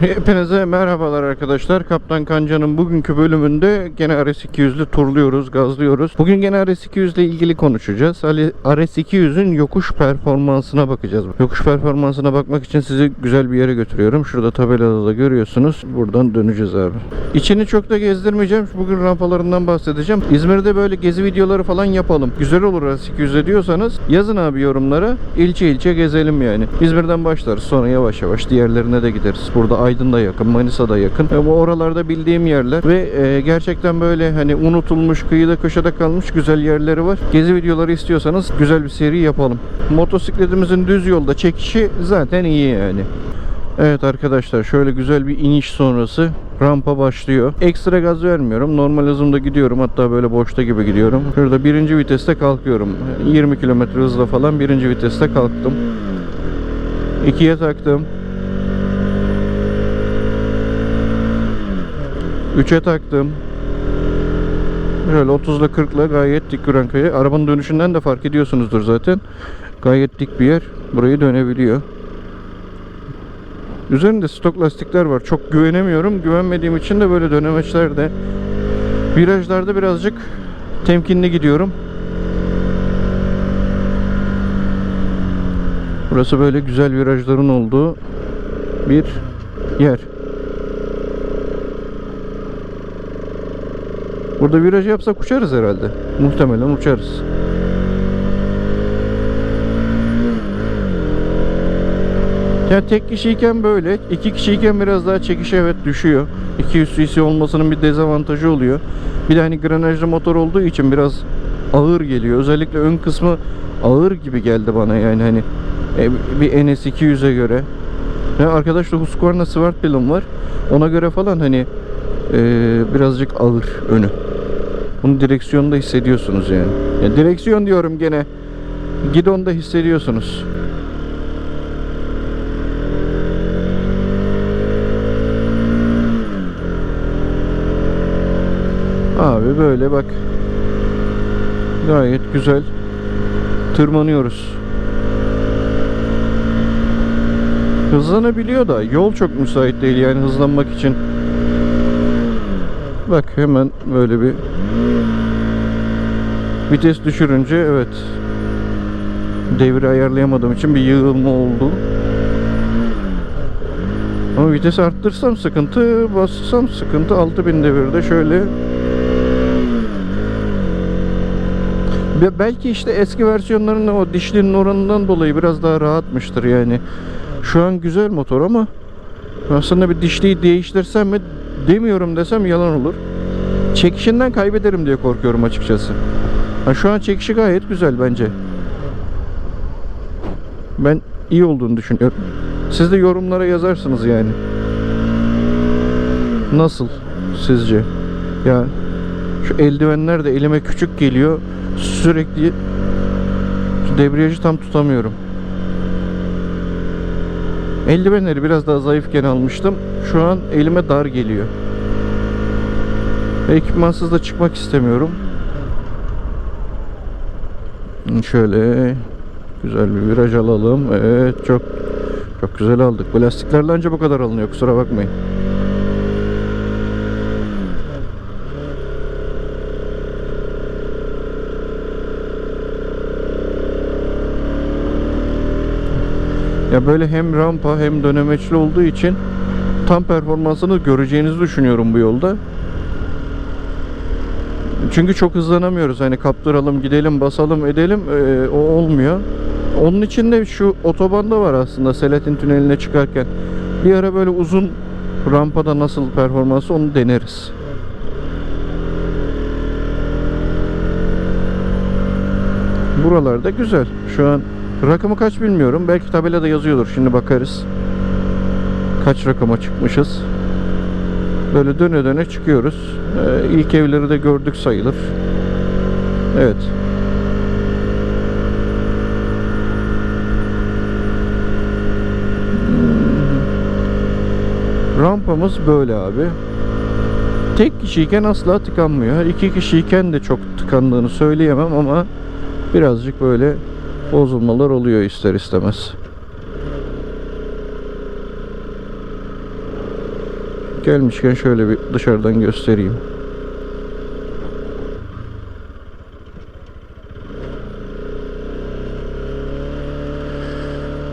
Hepinize merhabalar arkadaşlar. Kaptan Kanca'nın bugünkü bölümünde gene RS200'lü turluyoruz, gazlıyoruz. Bugün gene RS200 ile ilgili konuşacağız. Ali- RS200'ün yokuş performansına bakacağız. Yokuş performansına bakmak için sizi güzel bir yere götürüyorum. Şurada tabelada da görüyorsunuz. Buradan döneceğiz abi. İçini çok da gezdirmeyeceğim. Bugün rampalarından bahsedeceğim. İzmir'de böyle gezi videoları falan yapalım. Güzel olur RS200'e diyorsanız yazın abi yorumlara. İlçe ilçe gezelim yani. İzmir'den başlarız. Sonra yavaş yavaş diğerlerine de gideriz. Burada Aydın'da yakın, Manisa'da yakın. E, bu oralarda bildiğim yerler ve e, gerçekten böyle hani unutulmuş, kıyıda köşede kalmış güzel yerleri var. Gezi videoları istiyorsanız güzel bir seri yapalım. Motosikletimizin düz yolda çekişi zaten iyi yani. Evet arkadaşlar şöyle güzel bir iniş sonrası rampa başlıyor. Ekstra gaz vermiyorum. Normal hızımda gidiyorum. Hatta böyle boşta gibi gidiyorum. Şurada birinci viteste kalkıyorum. 20 km hızla falan birinci viteste kalktım. İkiye taktım. 3'e taktım. Böyle 30 ile 40 ile gayet dik duran kayı. Arabanın dönüşünden de fark ediyorsunuzdur zaten. Gayet dik bir yer. Burayı dönebiliyor. Üzerinde stok lastikler var. Çok güvenemiyorum. Güvenmediğim için de böyle dönemeçlerde virajlarda birazcık temkinli gidiyorum. Burası böyle güzel virajların olduğu bir yer. Burada viraj yapsak uçarız herhalde. Muhtemelen uçarız. Ya tek kişiyken böyle, iki kişiyken biraz daha çekiş evet düşüyor. 200 cc olmasının bir dezavantajı oluyor. Bir de hani granajlı motor olduğu için biraz ağır geliyor. Özellikle ön kısmı ağır gibi geldi bana yani hani e, bir NS200'e göre. Ya arkadaşlar Husqvarna Svartbilum var. Ona göre falan hani e, birazcık ağır önü. Bunu direksiyonda hissediyorsunuz yani. Ya direksiyon diyorum gene. Gidonda hissediyorsunuz. Abi böyle bak. Gayet güzel. Tırmanıyoruz. Hızlanabiliyor da yol çok müsait değil yani hızlanmak için. Bak hemen böyle bir vites düşürünce evet devri ayarlayamadığım için bir yığılma oldu. Ama vites arttırsam sıkıntı, bassam sıkıntı 6000 devirde şöyle Be- belki işte eski versiyonların o dişlinin oranından dolayı biraz daha rahatmıştır yani. Şu an güzel motor ama aslında bir dişliyi değiştirsem mi demiyorum desem yalan olur. Çekişinden kaybederim diye korkuyorum açıkçası. Ha, şu an çekişi gayet güzel bence. Ben iyi olduğunu düşünüyorum. Siz de yorumlara yazarsınız yani. Nasıl sizce? Ya şu eldivenler de elime küçük geliyor. Sürekli debriyajı tam tutamıyorum. Eldivenleri biraz daha zayıfken almıştım. Şu an elime dar geliyor. Ekipmansız da çıkmak istemiyorum. Şöyle güzel bir viraj alalım. Evet çok çok güzel aldık. Bu lastiklerle anca bu kadar alınıyor kusura bakmayın. Ya böyle hem rampa hem dönemeçli olduğu için tam performansını göreceğinizi düşünüyorum bu yolda. Çünkü çok hızlanamıyoruz. Hani kaptıralım, gidelim, basalım, edelim ee, o olmuyor. Onun için de şu otobanda var aslında Selahattin Tüneli'ne çıkarken. Bir ara böyle uzun rampada nasıl performansı onu deneriz. Buralarda güzel. Şu an rakamı kaç bilmiyorum. Belki tabelada yazıyordur. Şimdi bakarız. Kaç rakama çıkmışız. Böyle döne döne çıkıyoruz. Ee, ilk evleri de gördük sayılır. Evet. Hmm. Rampamız böyle abi. Tek kişiyken asla tıkanmıyor. İki kişiyken de çok tıkandığını söyleyemem ama birazcık böyle bozulmalar oluyor ister istemez. Gelmişken şöyle bir dışarıdan göstereyim.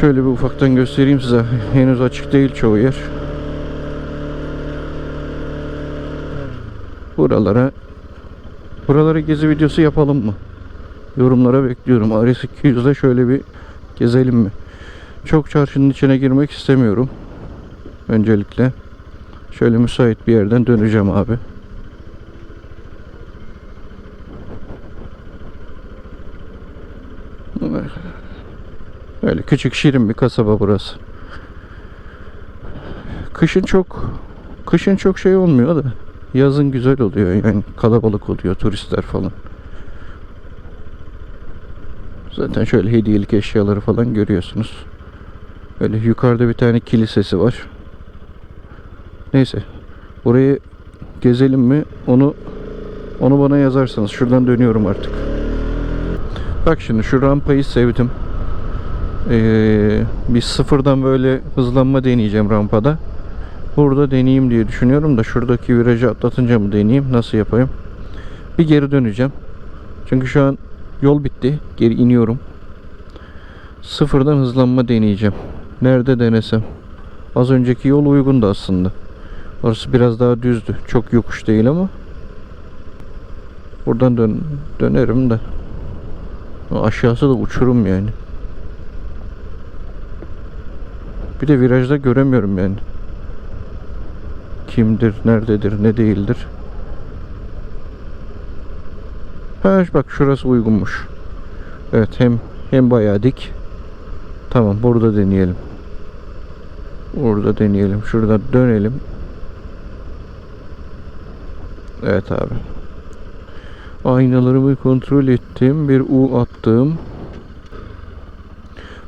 Şöyle bir ufaktan göstereyim size. Henüz açık değil çoğu yer. Buralara buralara gezi videosu yapalım mı? Yorumlara bekliyorum. Ares 200'de şöyle bir gezelim mi? Çok çarşının içine girmek istemiyorum. Öncelikle şöyle müsait bir yerden döneceğim abi. Böyle küçük şirin bir kasaba burası. Kışın çok kışın çok şey olmuyor da yazın güzel oluyor yani kalabalık oluyor turistler falan. Zaten şöyle hediyelik eşyaları falan görüyorsunuz. Böyle yukarıda bir tane kilisesi var. Neyse. Orayı gezelim mi? Onu onu bana yazarsanız. Şuradan dönüyorum artık. Bak şimdi şu rampayı sevdim. Ee, bir sıfırdan böyle hızlanma deneyeceğim rampada. Burada deneyeyim diye düşünüyorum da şuradaki virajı atlatınca mı deneyeyim? Nasıl yapayım? Bir geri döneceğim. Çünkü şu an yol bitti. Geri iniyorum. Sıfırdan hızlanma deneyeceğim. Nerede denesem? Az önceki yol uygundu aslında. Orası biraz daha düzdü. Çok yokuş değil ama. Buradan dön dönerim de. Aşağısı da uçurum yani. Bir de virajda göremiyorum yani. Kimdir, nerededir, ne değildir. Ha bak şurası uygunmuş. Evet hem hem bayağı dik. Tamam burada deneyelim. Burada deneyelim. Şurada dönelim. Evet abi. Aynalarımı kontrol ettim. Bir U attım.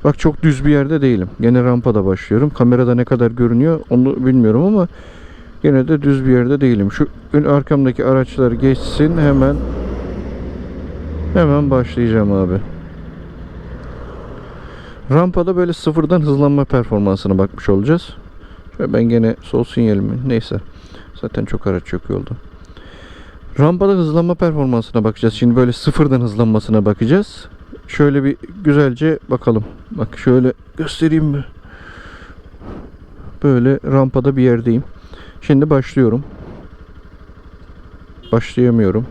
Bak çok düz bir yerde değilim. Gene rampada başlıyorum. Kamerada ne kadar görünüyor onu bilmiyorum ama gene de düz bir yerde değilim. Şu ön arkamdaki araçlar geçsin hemen hemen başlayacağım abi. Rampada böyle sıfırdan hızlanma performansına bakmış olacağız. Şöyle ben gene sol sinyalimi neyse. Zaten çok araç yok yolda. Rampada hızlanma performansına bakacağız. Şimdi böyle sıfırdan hızlanmasına bakacağız. Şöyle bir güzelce bakalım. Bak şöyle göstereyim mi? Böyle rampada bir yerdeyim. Şimdi başlıyorum. Başlayamıyorum.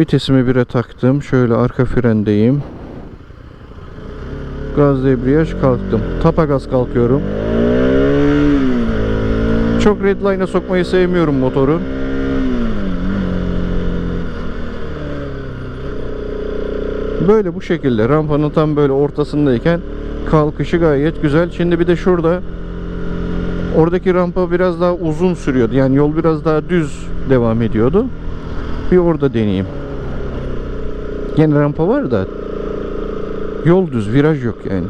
Vitesimi bire taktım. Şöyle arka frendeyim. Gaz debriyaj kalktım. Tapa gaz kalkıyorum. Çok redline'a sokmayı sevmiyorum motoru. Böyle bu şekilde rampanın tam böyle ortasındayken kalkışı gayet güzel. Şimdi bir de şurada oradaki rampa biraz daha uzun sürüyordu. Yani yol biraz daha düz devam ediyordu. Bir orada deneyeyim. Yine rampa var da yol düz, viraj yok yani.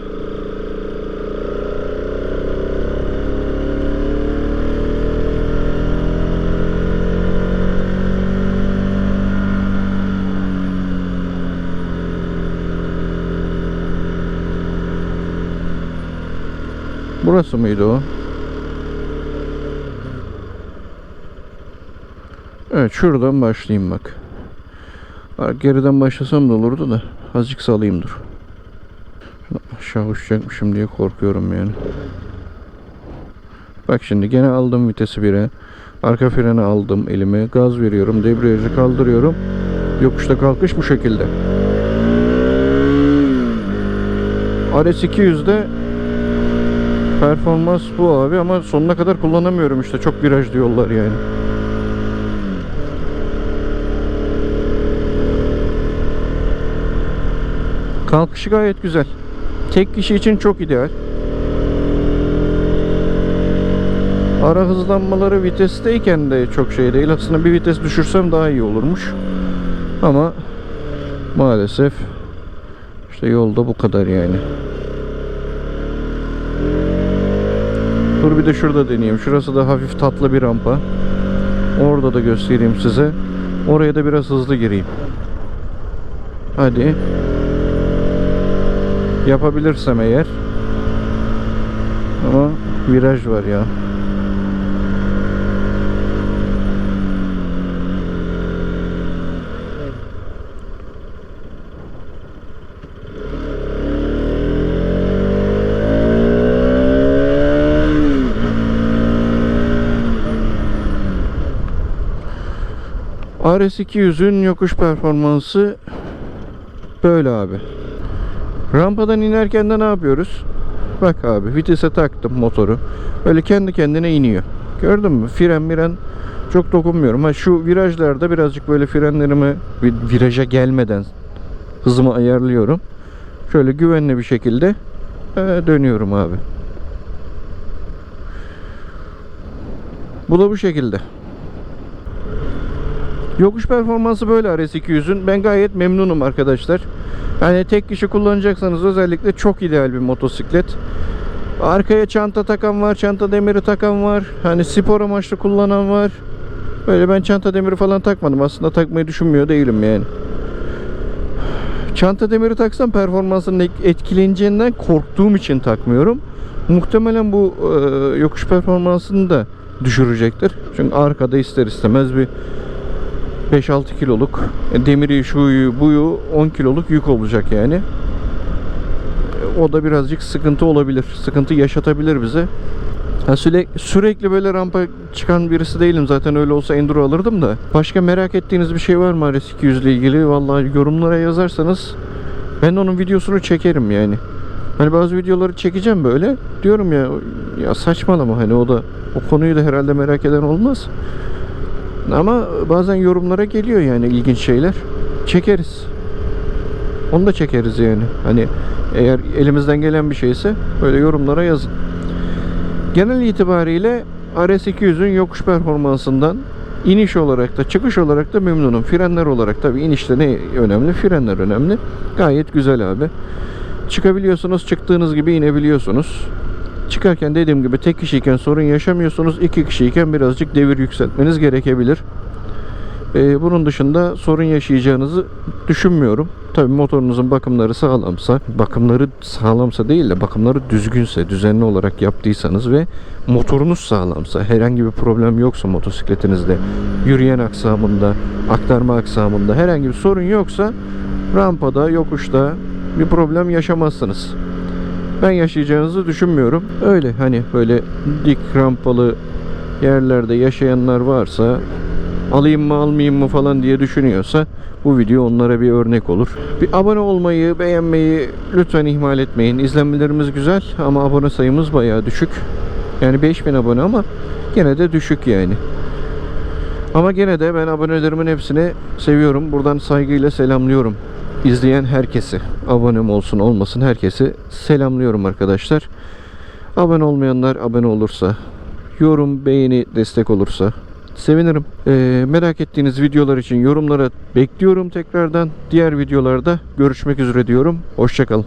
Burası mıydı o? Evet şuradan başlayayım bak. Geriden başlasam da olurdu da azıcık salayım dur. Aşağı uçacakmışım diye korkuyorum yani. Bak şimdi gene aldım vitesi 1'e. Arka freni aldım elime. Gaz veriyorum. Debriyajı kaldırıyorum. Yokuşta kalkış bu şekilde. RS 200'de performans bu abi ama sonuna kadar kullanamıyorum işte. Çok virajlı yollar yani. Kalkışı gayet güzel. Tek kişi için çok ideal. Ara hızlanmaları vitesteyken de çok şey değil. Aslında bir vites düşürsem daha iyi olurmuş. Ama maalesef işte yolda bu kadar yani. Dur bir de şurada deneyeyim. Şurası da hafif tatlı bir rampa. Orada da göstereyim size. Oraya da biraz hızlı gireyim. Hadi. Yapabilirsem eğer. Ama viraj var ya. RS200'ün yokuş performansı böyle abi. Rampadan inerken de ne yapıyoruz? Bak abi vitese taktım motoru. Böyle kendi kendine iniyor. Gördün mü? Fren miren çok dokunmuyorum. Ha şu virajlarda birazcık böyle frenlerimi viraja gelmeden hızımı ayarlıyorum. Şöyle güvenli bir şekilde e, dönüyorum abi. Bu da bu şekilde. Yokuş performansı böyle RS200'ün. Ben gayet memnunum arkadaşlar. Yani tek kişi kullanacaksanız özellikle çok ideal bir motosiklet. Arkaya çanta takan var, çanta demiri takan var. Hani spor amaçlı kullanan var. Böyle ben çanta demiri falan takmadım. Aslında takmayı düşünmüyor değilim yani. Çanta demiri taksam performansının etkileneceğinden korktuğum için takmıyorum. Muhtemelen bu e, yokuş performansını da düşürecektir. Çünkü arkada ister istemez bir 5-6 kiloluk e, demiri şuyu buyu 10 kiloluk yük olacak yani. E, O da birazcık sıkıntı olabilir. Sıkıntı yaşatabilir bize. Ha sürekli, sürekli böyle rampa çıkan birisi değilim. Zaten öyle olsa enduro alırdım da. Başka merak ettiğiniz bir şey var mı RS200 ile ilgili? Vallahi yorumlara yazarsanız ben onun videosunu çekerim yani. Hani bazı videoları çekeceğim böyle. Diyorum ya ya saçmalama hani o da o konuyu da herhalde merak eden olmaz. Ama bazen yorumlara geliyor yani ilginç şeyler. Çekeriz. Onu da çekeriz yani. Hani eğer elimizden gelen bir şeyse böyle yorumlara yazın. Genel itibariyle RS200'ün yokuş performansından iniş olarak da çıkış olarak da memnunum. Frenler olarak tabii inişte ne önemli? Frenler önemli. Gayet güzel abi. Çıkabiliyorsunuz, çıktığınız gibi inebiliyorsunuz. Çıkarken dediğim gibi tek kişiyken sorun yaşamıyorsunuz. iki kişiyken birazcık devir yükseltmeniz gerekebilir. Ee, bunun dışında sorun yaşayacağınızı düşünmüyorum. Tabii motorunuzun bakımları sağlamsa, bakımları sağlamsa değil de bakımları düzgünse, düzenli olarak yaptıysanız ve motorunuz sağlamsa, herhangi bir problem yoksa motosikletinizde, yürüyen aksamında, aktarma aksamında herhangi bir sorun yoksa rampada, yokuşta bir problem yaşamazsınız. Ben yaşayacağınızı düşünmüyorum. Öyle hani böyle dik rampalı yerlerde yaşayanlar varsa alayım mı almayayım mı falan diye düşünüyorsa bu video onlara bir örnek olur. Bir abone olmayı, beğenmeyi lütfen ihmal etmeyin. İzlenmelerimiz güzel ama abone sayımız bayağı düşük. Yani 5000 abone ama gene de düşük yani. Ama gene de ben abonelerimin hepsini seviyorum. Buradan saygıyla selamlıyorum. İzleyen herkesi, abonem olsun olmasın herkesi selamlıyorum arkadaşlar. Abone olmayanlar abone olursa, yorum, beğeni, destek olursa sevinirim. Ee, merak ettiğiniz videolar için yorumlara bekliyorum tekrardan. Diğer videolarda görüşmek üzere diyorum. Hoşçakalın.